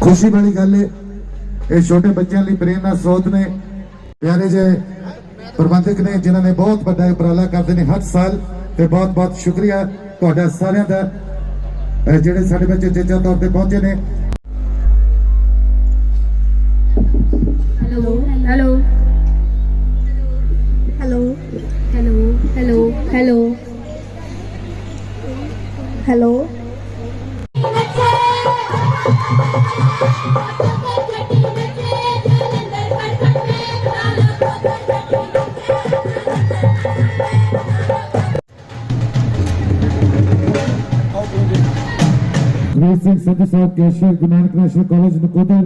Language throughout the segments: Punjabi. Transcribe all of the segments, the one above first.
ਖੁਸ਼ੀ ਵਾਲੀ ਗੱਲ ਹੈ ਇਹ ਛੋਟੇ ਬੱਚਿਆਂ ਲਈ ਪ੍ਰੇਰਨਾ ਸਰੋਤ ਨੇ। ਪਿਆਰੇ ਜੇ ਪ੍ਰਬੰਧਕ ਨੇ, ਜਿਨ੍ਹਾਂ ਨੇ ਬਹੁਤ ਵੱਡਾ ਉਪਰਾਲਾ ਕਰਦੇ ਨੇ ਹਰ ਸਾਲ, ਤੇ ਬਹੁਤ ਬਹੁਤ ਸ਼ੁਕਰੀਆ ਤੁਹਾਡਾ ਸਾਰਿਆਂ ਦਾ। ਜਿਹੜੇ ਸਾਡੇ ਬੱਚੇ ਜੇਜਾ ਤੌਰ ਤੇ ਪਹੁੰਚੇ ਨੇ. ਵੀਰ Singh Sandhu Sahib cashier Guru Nanak national college Nakodar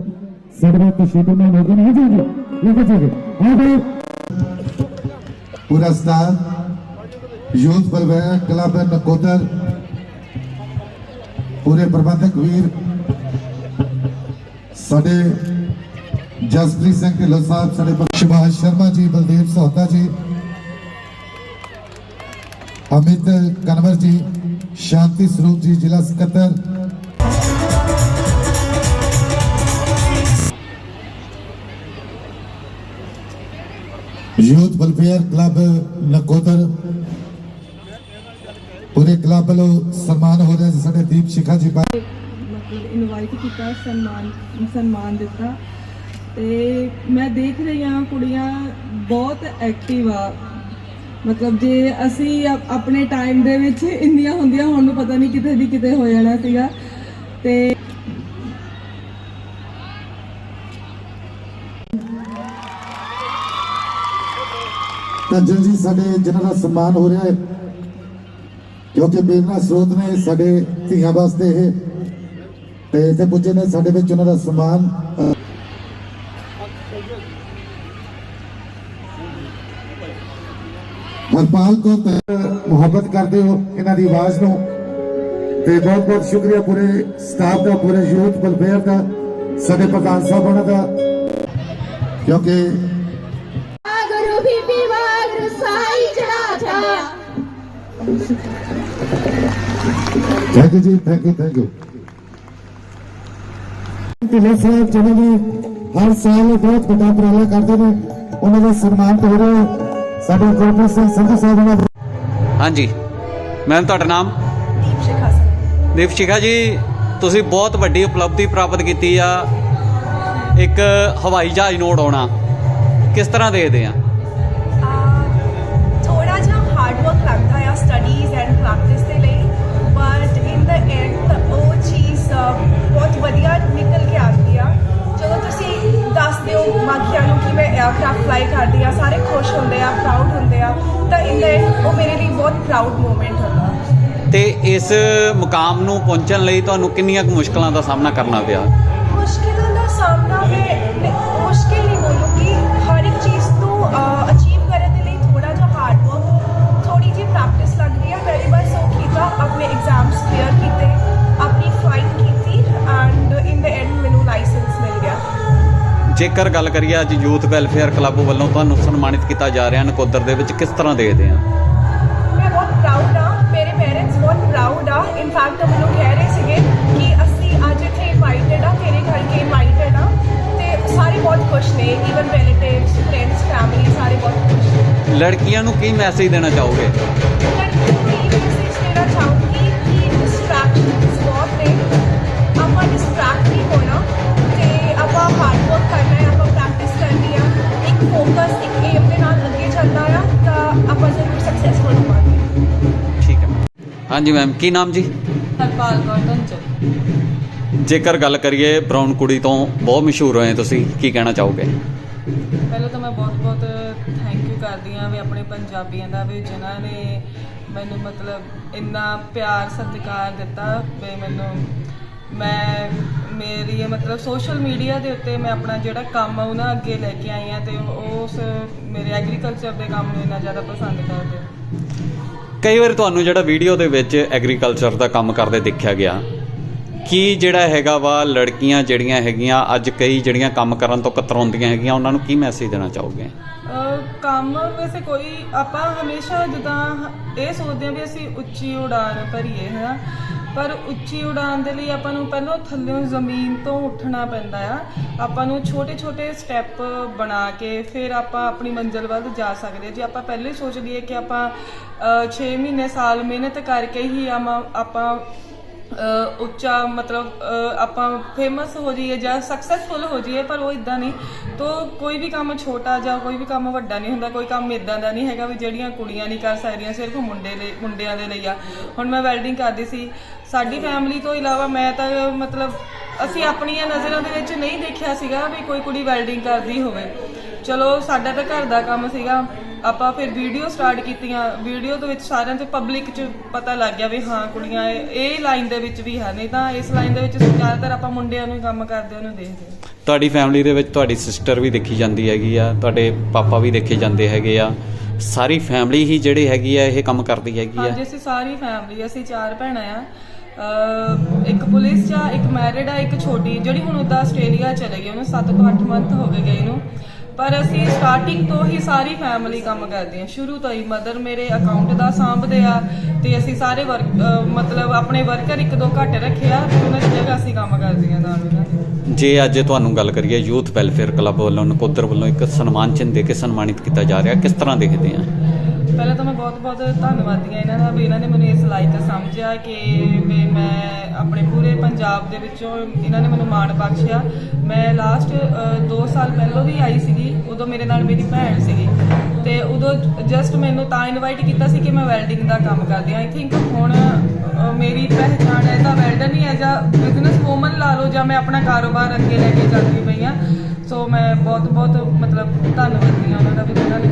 ਸਾਡੇ ਤਸ਼ਰੀਫ ਹੋ ਗਏ ਨੇ ਜੀ ਜੀ ਲਿਖੋ ਜੀ ਹਾਂ ਭਾਈ ਪੂਰਾ staff youth welfare club Nakodar ਪੂਰੇ ਪ੍ਰਬੰਧਕ ਵੀਰ ਸਾਡੇ ਜਸਪ੍ਰੀਤ ਸਿੰਘ ਢਿੱਲੋਂ ਸਾਹਿਬ ਸਾਡੇ ਸੁਭਾਸ਼ ਸ਼ਰਮਾ ਜੀ ਬਲਦੇਵ ਸੋਹਤਾ ਜੀ ਅਮਿਤ ਕਨਵਰ ਜੀ ਸ਼ਾਂਤੀ ਸਰੂਪ ਜੀ ਯੂਥ ਵੈਲਫੇਅਰ ਕਲੱਬ ਨਕੋਦਰ। ਪੂਰੇ ਕਲੱਬ ਵੱਲੋਂ ਸਨਮਾਨ ਹੋ ਰਿਹਾ ਸਾਡੇ ਦੀਪ ਸ਼ਿਖਾ ਜੀ ਬਾ- ਮਤਲਬ ਇਨਵਾਈਟ ਕੀਤਾ ਸਨਮਾਨ ਸਨਮਾਨ ਦਿੱਤਾ। ਤੇ ਮੈਂ ਦੇਖ ਰਹੀ ਹਾਂ ਕੁੜੀਆਂ ਬਹੁਤ ਐਕਟਿਵ ਆ। ਮਤਲਬ ਜੇ ਅਸੀਂ ਆਪ- ਆਪਣੇ ਟਾਈਮ ਦੇ ਵਿੱਚ ਇੰਨੀਆਂ ਹੁੰਦੀਆਂ ਹੁਣ ਨੂੰ ਪਤਾ ਨਹੀਂ ਕਿਤੇ ਦੀ ਕਿਤੇ ਹੋ ਜਾਣਾ ਸੀਗਾ। ਤੇ ਕੰਜਨ ਜੀ, ਸਾਡੇ ਜਿਨ੍ਹਾਂ ਦਾ ਸਨਮਾਨ ਹੋ ਰਿਹਾ ਹੈ, ਕਿਉਂਕਿ ਬੇਰਨਾ ਸਰੋਤ ਨੇ ਸਾਡੇ ਧੀਆਂ ਵਾਸਤੇ ਇਹ, ਤੇ ਇੱਥੇ ਪੁੱਜੇ ਨੇ ਸਾਡੇ ਵਿੱਚ ਉਹਨਾਂ ਦਾ ਸਨਮਾਨ ਹਰਪਾਲ ਕੋ ਮੁਹੱਬਤ ਕਰਦੇ ਹੋ ਇਹਨਾਂ ਦੀ ਆਵਾਜ਼ ਨੂੰ, ਤੇ ਬਹੁਤ ਬਹੁਤ ਸ਼ੁਕਰੀਆ ਪੂਰੇ ਸਟਾਫ ਦਾ, ਪੂਰੇ ਯੂਥ ਵੈਲਫੇਅਰ ਦਾ, ਸਾਡੇ ਪ੍ਰਧਾਨ ਸਾਹਿਬ ਉਹਨਾਂ ਦਾ, ਕਿਉਂਕਿ thank you ji thank you thank you Dhillon Sahib ਜਿਹੜੇ ਨੇ ਹਰ ਸਾਲ ਬਹੁਤ ਵੱਡਾ ਉਪਰਾਲਾ ਕਰਦੇ ਨੇ ਉਹਨਾਂ ਦਾ ਸਨਮਾਨ ਹੋ ਰਿਹਾ ਹੈ। ਸਾਡੇ ਗੁਰਪ੍ਰੀਤ ਸਿੰਘ ਸੰਧੂ ਸਾਹਿਬ ਦਾ। ਹਾਂਜੀ। ਮੈਮ ਤੁਹਾਡਾ ਨਾਮ? ਦੀਪ ਸ਼ਿਖਾ ਦੀਪ ਸ਼ਿਖਾ ਜੀ ਤੁਸੀਂ ਬਹੁਤ ਵੱਡੀ ਉਪਲਬਧੀ ਪ੍ਰਾਪਤ ਕੀਤੀ ਆ। ਇੱਕ ਹਵਾਈ ਜਹਾਜ਼ ਨੂੰ ਉਡਾਉਣਾ। ਕਿਸ ਤਰ੍ਹਾਂ ਦੇਖਦੇ ਆ? ਆ ਸਟੱਡੀਜ਼ ਐਂਡ ਪ੍ਰੈਕਟਿਸ ਦੇ ਲਈ ਬਟ ਇਨ ਦਾ ਐਂਡ ਉਹ ਚੀਜ਼ ਬਹੁਤ ਵਧੀਆ ਨਿਕਲ ਕੇ ਆਉਂਦੀ ਆ। ਜਦੋਂ ਤੁਸੀਂ ਦੱਸਦੇ ਹੋ ਬਾਕੀਆਂ ਨੂੰ ਕਿ ਮੈਂ 에ਅਰਕ੍ਰਾਫਟ ਫਲਾਈ ਕਰਦੀ ਆ ਸਾਰੇ ਖੁਸ਼ ਹੁੰਦੇ ਆ ਪ੍ਰਾਊਡ ਹੁੰਦੇ ਆ ਤਾਂ ਇਨ ਦਾ ਉਹ ਮੇਰੇ ਲਈ ਬਹੁਤ ਪ੍ਰਾਊਡ ਮੂਮੈਂਟ ਹੁੰਦਾ। ਤੇ ਇਸ ਮੁਕਾਮ ਨੂੰ ਪਹੁੰਚਣ ਲਈ ਤੁਹਾਨੂੰ ਕਿੰਨੀਆਂ ਕੁ ਮੁਸ਼ਕਲਾਂ ਦਾ ਸਾਹਮਣਾ ਕਰਨਾ ਪਿਆ? ਮੁਸ਼ਕਿਲਾਂ ਦਾ ਸਾਹਮਣਾ ਮੈਂ ਮੁਸ਼ਕਿਲ ਜੇਕਰ ਗੱਲ ਕਰੀਏ ਅੱਜ ਯੂਥ ਵੈਲਫੇਅਰ ਕਲੱਬ ਵੱਲੋਂ ਤੁਹਾਨੂੰ ਸਨਮਾਨਿਤ ਕੀਤਾ ਜਾ ਰਿਹਾ ਨਕੋਦਰ ਦੇ ਵਿੱਚ ਕਿਸ ਤਰ੍ਹਾਂ ਦੇਖਦੇ ਆ? ਮੈਂ ਬਹੁਤ ਪ੍ਰਾਊਡ ਆ ਮੇਰੇ ਪੇਰੈਂਟਸ ਬਹੁਤ ਪ੍ਰਾਊਡ ਆ ਇਨਫੈਕਟ ਮੈਨੂੰ ਕਹਿ ਰਹੇ ਸੀਗੇ ਕਿ ਅਸੀਂ ਅੱਜ ਇੱਥੇ ਇਨਵਾਈਟਡ ਆ ਤੇਰੇ ਘਰ ਕੇ ਇਨਵਾਈਟਡ ਆ ਤੇ ਸਾਰੇ ਬਹੁਤ ਖੁਸ਼ ਨੇ ਇਵਨ ਰਿਲੇਟਿਵਸ ਫਰੈਂਡਸ ਫੈਮਿਲੀ ਸਾਰੇ ਬਹੁਤ ਖੁਸ਼ ਲੜਕੀਆਂ ਨੂੰ ਕੀ ਮੈਸੇਜ ਦੇਣਾ ਚਾਹੋਗੇ? ਲੜਕੀ ਨੂੰ ਇਹ ਮੈਸੇਜ ਹਾਂਜੀ ਮੈਮ ਕੀ ਨਾਮ ਜੀ? ਹਰਪਾਲ ਕੌਰ ਧੰਚਲ ਜੇਕਰ ਗੱਲ ਕਰੀਏ ਬ੍ਰਾਊਨ ਕੁੜੀ ਤੋਂ ਬਹੁਤ ਮਸ਼ਹੂਰ ਹੋਏ ਤੁਸੀਂ ਕੀ ਕਹਿਣਾ ਚਾਹੋਗੇ? ਪਹਿਲਾਂ ਤਾਂ ਮੈਂ ਬਹੁਤ ਬਹੁਤ ਥੈਂਕ ਯੂ ਕਰਦੀ ਹਾਂ ਵੀ ਆਪਣੇ ਪੰਜਾਬੀਆਂ ਦਾ ਵੀ ਜਿਨ੍ਹਾਂ ਨੇ ਮੈਨੂੰ ਮਤਲਬ ਇੰਨਾ ਪਿਆਰ ਸਤਿਕਾਰ ਦਿੱਤਾ ਵੀ ਮੈਨੂੰ ਮੈਂ ਮੇਰੀ ਇਹ ਮਤਲਬ ਸੋਸ਼ਲ ਮੀਡੀਆ ਦੇ ਉੱਤੇ ਮੈਂ ਆਪਣਾ ਜਿਹੜਾ ਕੰਮ ਆ ਉਹ ਨਾ ਅੱਗੇ ਲੈ ਕੇ ਆਈ ਹਾਂ ਤੇ ਉਸ ਮੇਰੇ ਐਗਰੀਕਲਚਰ ਦੇ ਕੰਮ ਨੂੰ ਇੰਨਾ ਜ਼ਿਆਦਾ ਪਸੰਦ ਕਰਦੇ ਆ। ਕਈ ਵਾਰ ਤੁਹਾਨੂੰ ਜਿਹੜਾ ਵੀਡੀਓ ਦੇ ਵਿੱਚ ਐਗਰੀਕਲਚਰ ਦਾ ਕੰਮ ਕਰਦੇ ਦੇਖਿਆ ਗਿਆ, ਕੀ ਜਿਹੜਾ ਹੈਗਾ ਵਾ ਲੜਕੀਆਂ ਜਿਹੜੀਆਂ ਹੈਗੀਆਂ, ਅੱਜ ਕਈ ਜਿਹੜੀਆਂ ਕੰਮ ਕਰਨ ਤੋਂ ਕਤਰਾਉਂਦੀਆਂ ਹੈਗੀਆਂ, ਉਹਨਾਂ ਨੂੰ ਕੀ ਮੈਸੇਜ ਦੇਣਾ ਚਾਹੋਗੇ? ਕੰਮ ਵੈਸੇ ਕੋਈ, ਆਪਾਂ ਹਮੇਸ਼ਾ ਜਿੱਦਾਂ ਇਹ ਸੋਚਦੇ ਹਾਂ ਵੀ ਅਸੀਂ ਉੱਚੀ ਉਡਾਨ ਭਰੀਏ ਹੈ ਪਰ ਉੱਚੀ ਉਡਾਨ ਦੇ ਲਈ ਆਪਾਂ ਨੂੰ ਪਹਿਲਾਂ ਥੱਲਿਓਂ ਜ਼ਮੀਨ ਤੋਂ ਉੱਠਣਾ ਪੈਂਦਾ ਆ। ਆਪਾਂ ਨੂੰ ਛੋਟੇ ਛੋਟੇ ਸਟੈਪ ਬਣਾ ਕੇ ਫਿਰ ਆਪਾਂ ਆਪਣੀ ਮੰਜ਼ਿਲ ਵੱਲ ਜਾ ਸਕਦੇ ਹਾਂ। ਜੇ ਆਪਾਂ ਪਹਿਲਾਂ ਹੀ ਸੋਚ ਲਈਏ ਕਿ ਆਪਾਂ 6 ਮਹੀਨੇ ਸਾਲ ਮਿਹਨਤ ਕਰਕੇ ਹੀ ਆਪਾਂ ਉੱਚਾ ਮਤਲਬ ਆਪਾਂ ਫੇਮਸ ਹੋ ਜਾਈਏ ਜਾਂ ਸਕਸੈਸਫੁਲ ਹੋ ਜਾਈਏ, ਪਰ ਉਹ ਇਦਾਂ ਨਹੀਂ। ਤੋ ਕੋਈ ਵੀ ਕੰਮ ਛੋਟਾ ਜਾਂ ਕੋਈ ਵੀ ਕੰਮ ਵੱਡਾ ਨਹੀਂ ਹੁੰਦਾ, ਕੋਈ ਕੰਮ ਇਦਾਂ ਦਾ ਨਹੀਂ ਹੈਗਾ ਵੀ ਜਿਹੜੀਆਂ ਕੁੜੀਆਂ ਨਹੀਂ ਕਰ ਸਕਦੀਆਂ, ਸਿਰਫ ਮੁੰਡੇ ਲਈ ਮੁੰਡਿਆਂ ਦੇ ਲਈ ਆ। ਹੁਣ ਮੈਂ ਵੈਲਡਿੰਗ ਕਰਦੀ ਸੀ। ਸਾਡੀ ਫੈਮਿਲੀ ਤੋਂ ਇਲਾਵਾ ਮੈਂ ਤਾਂ, ਮਤਲਬ, ਅਸੀਂ ਆਪਣੀਆਂ ਨਜ਼ਰਾਂ ਦੇ ਵਿੱਚ ਨਹੀਂ ਦੇਖਿਆ ਸੀਗਾ ਵੀ ਕੋਈ ਕੁੜੀ ਵੈਲਡਿੰਗ ਕਰਦੀ ਹੋਵੇ। ਚਲੋ, ਸਾਡਾ ਤਾਂ ਘਰ ਦਾ ਕੰਮ ਸੀਗਾ। ਆਪਾਂ ਫਿਰ ਵੀਡੀਓ ਸਟਾਰਟ ਕੀਤੀਆਂ ਵੀਡੀਓ ਦੇ ਵਿੱਚ ਸਾਰਿਆਂ ਤੇ ਪਬਲਿਕ 'ਚ ਪਤਾ ਲੱਗ ਗਿਆ ਵੀ ਹਾਂ ਕੁੜੀਆਂ ਇਹ ਇਹ ਲਾਈਨ ਦੇ ਵਿੱਚ ਵੀ ਹੈ ਨਹੀਂ ਤਾਂ ਇਸ ਲਾਈਨ ਦੇ ਵਿੱਚ ਜ਼ਿਆਦਾਤਰ ਆਪਾਂ ਮੁੰਡਿਆਂ ਨੂੰ ਹੀ ਕੰਮ ਕਰਦਿਆਂ ਨੂੰ ਦੇਖਦੇ ਹਾਂ। ਤੁਹਾਡੀ ਫੈਮਿਲੀ ਦੇ ਵਿੱਚ ਤੁਹਾਡੀ ਸਿਸਟਰ ਵੀ ਦੇਖੀ ਜਾਂਦੀ ਹੈਗੀ ਆ ਤੁਹਾਡੇ ਪਾਪਾ ਵੀ ਦੇਖੇ ਜਾਂਦੇ ਹੈਗੇ ਆ ਸਾਰੀ ਫੈਮਿਲੀ ਹੀ ਜਿਹੜੀ ਹੈਗੀ ਆ ਇਹ ਕੰਮ ਕਰਦੀ ਹੈਗੀ ਆ। ਹਾਂਜੀ ਅਸੀਂ ਸਾਰੀ ਫੈਮਿਲੀ ਅਸੀਂ ਚਾਰ ਭੈਣਾਂ ਆ। ਅਹ ਇੱਕ ਪੁਲਿਸ 'ਚ ਆ ਇੱਕ ਮੈਰਿਡ ਆ ਇੱਕ ਛੋਟੀ ਜਿਹੜੀ ਹੁਣ ਉਦਾਂ ਆਸਟ੍ਰੇਲੀਆ ਚਲੇ ਗਈ ਉਹਨੂੰ 7 ਤੋਂ 8 ਮੰਥ ਹੋ ਗਏ ਗਏ ਨੂੰ। ਪਰ ਅਸੀਂ ਸਟਾਰਟਿੰਗ ਤੋਂ ਹੀ ਸਾਰੀ ਫੈਮਿਲੀ ਕੰਮ ਕਰਦੇ ਆ ਸ਼ੁਰੂ ਤੋਂ ਹੀ ਮਦਰ ਮੇਰੇ ਅਕਾਊਂਟ ਦਾ ਸਾਂਭਦੇ ਆ ਤੇ ਅਸੀਂ ਸਾਰੇ ਵਰਕ ਮਤਲਬ ਆਪਣੇ ਵਰਕਰ ਇੱਕ ਦੋ ਘੱਟ ਰੱਖਿਆ ਤੇ ਉਹਨਾਂ ਦੀ ਜਗ੍ਹਾ ਅਸੀਂ ਕੰਮ ਕਰਦੀਆਂ ਨਾਲ ਉਹਨਾਂ ਦੀ ਜੇ ਅੱਜ ਤੁਹਾਨੂੰ ਗੱਲ ਕਰੀਏ ਯੂਥ ਵੈਲਫੇਅਰ ਕਲੱਬ ਵੱਲੋਂ ਨਕੋਦਰ ਵੱਲੋਂ ਇੱਕ ਸਨਮਾਨ, ਚਿੰਨ੍ਹ ਦੇ ਕੇ ਸਨਮਾਨਿਤ ਕੀਤਾ ਜਾ ਰਿਹਾ, ਕਿਸ ਤਰ੍ਹਾਂ ਦੇਖਦੇ ਆ? ਪਹਿਲਾਂ ਤਾਂ ਮੈਂ ਬਹੁਤ-ਬਹੁਤ ਧੰਨਵਾਦੀ ਹਾਂ ਇਹਨਾਂ ਦਾ ਵੀ ਇਹਨਾਂ ਨੇ ਮੈਨੂੰ ਇਸ ਲਾਇਕ ਸਮਝਿਆ ਕਿ ਵੀ ਮੈਂ ਆਪਣੇ ਪੂਰੇ ਪੰਜਾਬ ਦੇ ਵਿੱਚੋਂ ਇਹਨਾਂ ਨੇ ਮੈਨੂੰ ਮਾਣ ਬਖਸ਼ਿਆ। ਮੈਂ ਲਾਸਟ 2 ਸਾਲ ਪਹਿਲਾਂ ਵੀ ਆਈ ਸੀਗੀ, ਉਦੋਂ ਮੇਰੇ ਨਾਲ ਮੇਰੀ ਭੈਣ ਸੀਗੀ। ਤੇ ਉਦੋਂ ਜਸਟ ਮੈਨੂੰ ਤਾਂ ਇਨਵਾਈਟ ਕੀਤਾ ਸੀ ਕਿ ਮੈਂ ਵੈਲਡਿੰਗ ਦਾ ਕੰਮ ਕਰਦੀ ਹਾਂ। ਆਈ ਥਿੰਕ ਹੁਣ ਮੇਰੀ ਪਹਿਚਾਣ ਹੈ ਤਾਂ ਵੈਲਡਰ ਨਹੀਂ ਹੈ ਜਾਂ ਬਿਜ਼ਨਸ ਵੂਮਨ ਲਾ ਲਓ ਜਾਂ ਮੈਂ ਆਪਣਾ ਕਾਰੋਬਾਰ ਅੱਗੇ ਲੈ ਕੇ ਚੱਲਦੀ ਪਈ ਹਾਂ। ਸੋ ਮੈਂ ਬਹੁਤ-ਬਹੁਤ ਮਤਲਬ ਧੰਨਵਾਦੀ ਹਾਂ ਉਹਨਾਂ ਦਾ ਵੀ ਜਿਨ੍ਹਾਂ ਨੇ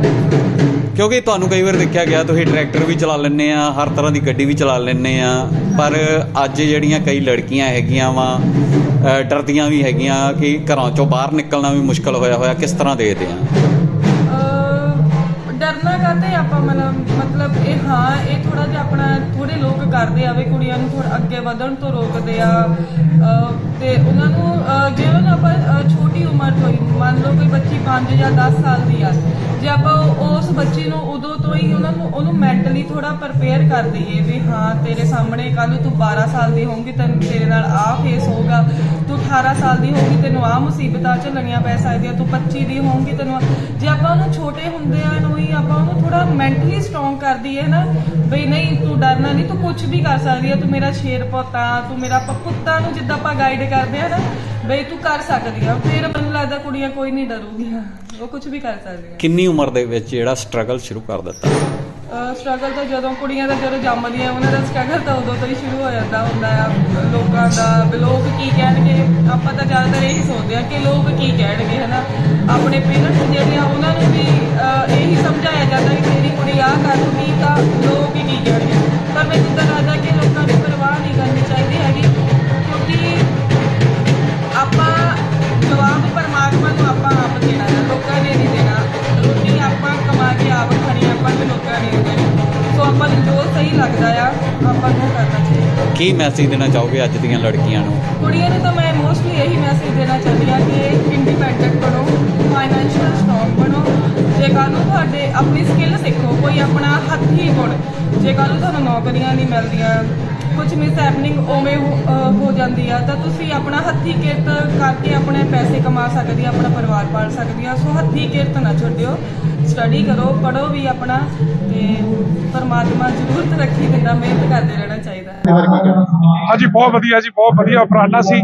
ਕਿਉਂਕਿ ਤੁਹਾਨੂੰ ਕਈ ਵਾਰ ਦੇਖਿਆ ਗਿਆ, ਤੁਸੀਂ ਟਰੈਕਟਰ ਵੀ ਚਲਾ ਲੈਂਦੇ ਆ, ਹਰ ਤਰ੍ਹਾਂ ਦੀ ਗੱਡੀ ਵੀ ਚਲਾ ਲੈਂਦੇ ਆ, ਪਰ ਅੱਜ ਜਿਹੜੀਆਂ ਕਈ ਲੜਕੀਆਂ ਹੈਗੀਆਂ ਵਾ ਡਰਦੀਆਂ ਵੀ ਹੈਗੀਆਂ ਕਿ ਘਰਾਂ ਚੋਂ ਬਾਹਰ ਨਿਕਲਣਾ ਵੀ ਮੁਸ਼ਕਲ ਹੋਇਆ ਹੋਇਆ, ਕਿਸ ਤਰ੍ਹਾਂ ਦੇਖਦੇ ਆ? ਡਰਨਾ ਕਾਤੇ ਆਪਾਂ ਮਤਲਬ ਮਤਲਬ ਇਹ ਹਾਂ, ਇਹ ਥੋੜਾ ਜਿਹਾ ਆਪਣਾ ਥੋੜੇ ਲੋਕ ਕਰਦੇ ਆਵੇ ਕੁੜੀਆਂ ਨੂੰ ਥੋੜਾ ਅੱਗੇ ਵਧਣ ਤੋਂ ਰੋਕਦੇ ਆ ਤੇ ਉਹਨਾਂ ਨੂੰ ਜੇ ਉਹਨਾਂ ਨੂੰ ਆਪਾਂ ਛੋਟੀ ਉਮਰ ਤੋਂ ਹੀ, ਮੰਨ ਲਓ ਕੋਈ ਬੱਚੀ 5 ਜਾਂ 10 ਸਾਲ ਦੀ ਆ, ਜੇ ਆਪਾਂ ਉਸ ਬੱਚੀ ਨੂੰ ਉਦੋਂ ਤੋਂ ਹੀ ਉਹਨਾਂ ਨੂੰ, ਉਹਨੂੰ ਮੈਂਟਲੀ ਥੋੜਾ ਪ੍ਰਪੇਅਰ ਕਰ ਦਈਏ ਵੀ ਹਾਂ, ਤੇਰੇ ਸਾਹਮਣੇ ਕੱਲ ਤੂੰ 12 ਸਾਲ ਦੀ ਹੋਊਗੀ, ਤੈਨੂੰ ਤੇਰੇ ਨਾਲ ਆਹ ਫੇਸ ਹੋਊਗਾ, ਤੂੰ 18 ਸਾਲ ਦੀ ਹੋਊਗੀ, ਤੈਨੂੰ ਆਹ ਮੁਸੀਬਤਾਂ ਝੱਲਣੀਆਂ ਪੈ ਸਕਦੀਆਂ, ਤੂੰ 25 ਦੀ ਹੋਊਗੀ, ਤੈਨੂੰ ਜੇ ਆਪਾਂ ਉਹਨੂੰ ਛੋਟੇ ਹੁੰਦਿਆਂ ਨੂੰ ਹੀ ਆਪਾਂ ਉਹਨੂੰ ਥੋੜਾ ਮੈਂਟਲੀ ਸਟਰੋਂਗ ਕਰ ਦਈਏ ਨਾ, ਬਈ ਨਹੀਂ, ਤੂੰ ਡਰਨਾ ਨਹੀਂ, ਤੂੰ ਕੁਝ ਵੀ ਕਰ ਸਕਦੀ ਹੈ ਤੂੰ ਮੇਰਾ ਸ਼ੇਰ ਪੋਤਾ, ਤੂੰ ਮੇਰਾ ਪ- ਪੁੱਤਾਂ ਨੂੰ ਜਿੱਦਾਂ ਆਪਾਂ ਗਾਈਡ ਕਰਦੇ ਆ ਨਾ ਬਈ ਤੂੰ ਕਰ ਸਕਦੀ ਆ। ਫਿਰ ਮੈਨੂੰ ਲੱਗਦਾ ਕੁੜੀਆਂ ਕੋਈ ਨਹੀਂ ਡਰੂਗੀਆਂ। ਉਹ ਕੁਝ ਵੀ ਕਰ ਸਕਦੀਆਂ। ਕਿੰਨੀ ਉਮਰ ਦੇ ਵਿੱਚ ਜਿਹੜਾ ਸਟਰਗਲ ਸ਼ੁਰੂ ਕਰ ਦਿੱਤਾ? ਸਟਰਗਲ ਤਾਂ ਜਦੋਂ ਕੁੜੀਆਂ ਦਾ ਜਦੋਂ ਜੰਮਦੀਆਂ ਉਹਨਾਂ ਦਾ ਸਟਰਗਲ ਤਾਂ ਉਦੋਂ ਤੋਂ ਹੀ ਸ਼ੁਰੂ ਹੋ ਜਾਂਦਾ ਹੁੰਦਾ ਆ। ਲੋਕਾਂ ਦਾ ਵੀ ਲੋਕ ਕੀ ਕਹਿਣਗੇ? ਆਪਾਂ ਤਾਂ ਜ਼ਿਆਦਾਤਰ ਇਹੀ ਸੋਚਦੇ ਆ ਕਿ ਲੋਕ ਕੀ ਕਹਿਣਗੇ ਹਨਾ? ਆਪਣੇ ਪੇਰੈਂਟਸ ਜਿਹੜੇ ਆ ਉਹਨਾਂ ਨੂੰ ਵੀ ਇਹੀ ਸਮਝਾਇਆ ਜਾਂਦਾ ਕਿ ਤੇਰੀ ਕੁੜੀ ਆਹ ਕਰੂਗੀ ਤਾਂ ਨੂੰ ਕਰਨਾ ਚਾਹੀਦਾ ਕੀ ਮੈਸੇਜ ਦੇਣਾ ਚਾਹੋਗੇ ਅੱਜ ਦੀਆਂ ਲੜਕੀਆਂ ਨੂੰ? ਕੁੜੀਆਂ ਨੂੰ ਤਾਂ ਮੈਂ ਮੋਸਟਲੀ ਇਹੀ ਮੈਸੇਜ ਦੇਣਾ ਚਾਹੁੰਦੀ ਆ ਕਿ ਇੰਡੀਪੈਂਡੈਂਟ ਬਣੋ ਫਾਈਨੈਂਸ਼ੀਅਲ ਸਟਰੋਂਗ ਬਣੋ। ਜੇ ਕੱਲ੍ਹ ਨੂੰ ਤੁਹਾਡੇ ਆਪਣੀ ਸਕਿੱਲ ਸਿੱਖੋ, ਕੋਈ ਆਪਣਾ ਹੱਥੀ ਗੁਣ। ਜੇ ਕੱਲ੍ਹ ਨੂੰ ਤੁਹਾਨੂੰ ਨੌਕਰੀਆਂ ਨਹੀਂ ਮਿਲਦੀਆਂ ਕੁਝ ਮਿਸ ਹੈਪਨਿੰਗ ਉਵੇਂ ਹੋ- ਜਾਂਦੀ ਆ, ਤਾਂ ਤੁਸੀਂ ਆਪਣਾ ਹੱਥੀ ਕਿਰਤ ਕਰਕੇ ਆਪਣੇ ਪੈਸੇ ਕਮਾ ਸਕਦੇ ਆ, ਆਪਣਾ ਪਰਿਵਾਰ ਪਾਲ ਸਕਦੀ ਆ। ਸੋ ਹੱਥੀ ਕਿਰਤ ਨਾ ਛੱਡਿਓ। ਸਟੱਡੀ ਕਰੋ ਪੜੋ ਵੀ ਆਪਣਾ ਤੇ ਪਰਮਾਤਮਾ ਜ਼ਰੂਰ ਤਰੱਕੀ ਦਿੰਦਾ ਮਿਹਨਤ ਕਰਦੇ ਰਹਿਣਾ ਚਾਹੀਦਾ ਹੈ। ਹਾਂਜੀ, ਬਹੁਤ ਵਧੀਆ ਜੀ, ਬਹੁਤ ਵਧੀਆ ਉਪਰਾਲਾ ਸੀ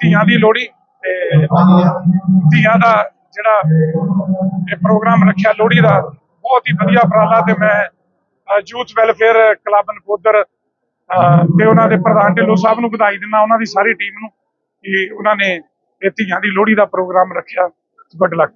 ਧੀਆਂ ਦੀ ਲੋਹੜੀ ਤੇ ਧੀਆਂ ਦਾ ਜਿਹੜਾ ਇਹ ਪ੍ਰੋਗਰਾਮ ਰੱਖਿਆ ਲੋਹੜੀ ਦਾ, ਬਹੁਤ ਹੀ ਵਧੀਆ ਉਪਰਾਲਾ ਤੇ ਮੈਂ ਯੂਥ ਵੈਲਫੇਅਰ ਕਲੱਬ ਨਕੋਦਰ ਤੇ ਉਹਨਾਂ ਦੇ ਪ੍ਰਧਾਨ ਢਿੱਲੋਂ ਸਾਹਿਬ ਨੂੰ ਵਧਾਈ ਦਿੰਦਾ, ਉਹਨਾਂ ਦੀ ਸਾਰੀ ਟੀਮ ਨੂੰ ਕਿ ਉਹਨਾਂ ਨੇ ਇਹ ਧੀਆਂ ਦੀ ਲੋਹੜੀ ਦਾ ਪ੍ਰੋਗਰਾਮ ਰੱਖਿਆ ਗੁੱਡ ਲੱਕ